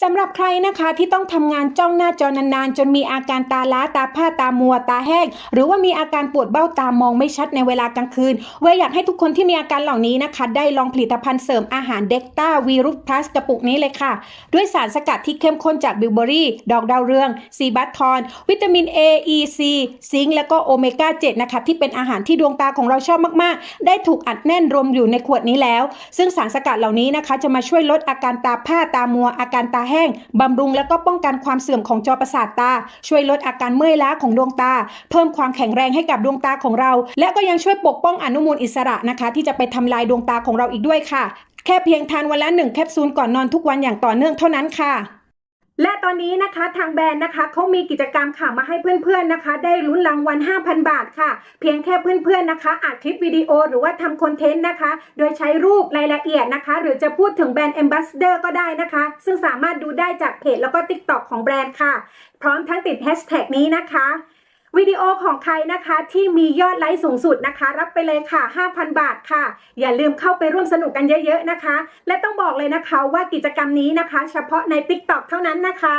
สำหรับใครนะคะที่ต้องทำงานจ้องหน้าจอนานๆ จนมีอาการตาล้าตาผ้าตามัวตาแห้ง หรือว่ามีอาการปวดเบ้าตามองไม่ชัดในเวลากลางคืนเวยอยากให้ทุกคนที่มีอาการเหล่านี้นะคะ ได้ลองผลิตภัณฑ์เสริมอาหารเด็กต้าวีรุตพลัสกระปุกนี้เลยค่ะ ด้วยสารสกัดที่เข้มข้นจากบิวเบอรี่ ดอกดาวเรือง ซีบัตทอน วิตามิน A E C ซิงค์และก็โอเมก้า7นะคะที่เป็นอาหารที่ดวงตาของเราชอบมากๆ ได้ถูกอัดแน่นรวมอยู่ในขวดนี้แล้ว ซึ่งสารสกัดเหล่านี้นะคะ จะมาช่วยลดอาการตาผ้าตามัวอาการตาแห้ง บำรุงและก็ป้องกันความเสื่อมของจอประสาทตา ช่วยลดอาการเมื่อยล้าของดวงตา เพิ่มความแข็งแรงให้กับดวงตาของเรา และก็ยังช่วยปกป้องอนุมูลอิสระนะคะ ที่จะไปทำลายดวงตาของเราอีกด้วยค่ะ แค่เพียงทานวันละหนึ่งแคปซูลก่อนนอนทุกวันอย่างต่อเนื่องเท่านั้นค่ะ และตอนนี้นะคะทางแบรนด์นะคะเขามีกิจกรรมค่ะมาให้เพื่อนๆนะคะ ได้ลุ้นรางวัล 5,000 บาทค่ะ เพียงแค่เพื่อนๆนะคะอัดคลิปวิดีโอหรือว่าทำคอนเทนต์นะคะ โดยใช้รูปรายละเอียดนะคะ หรือจะพูดถึงแบรนด์ Ambassador ก็ได้นะคะ ซึ่งสามารถดูได้จากเพจแล้วก็ TikTok ของแบรนด์ค่ะ พร้อมทั้งติดแฮชแท็กนี้นะคะ วิดีโอของใครนะคะที่มียอดไลค์สูงสุดนะคะ รับไปเลยค่ะ 5,000 บาทค่ะ อย่าลืมเข้าไปร่วมสนุกกันเยอะ ๆนะคะ และต้องบอกเลยนะคะว่ากิจกรรมนี้นะคะ เฉพาะใน TikTok เท่านั้นนะคะ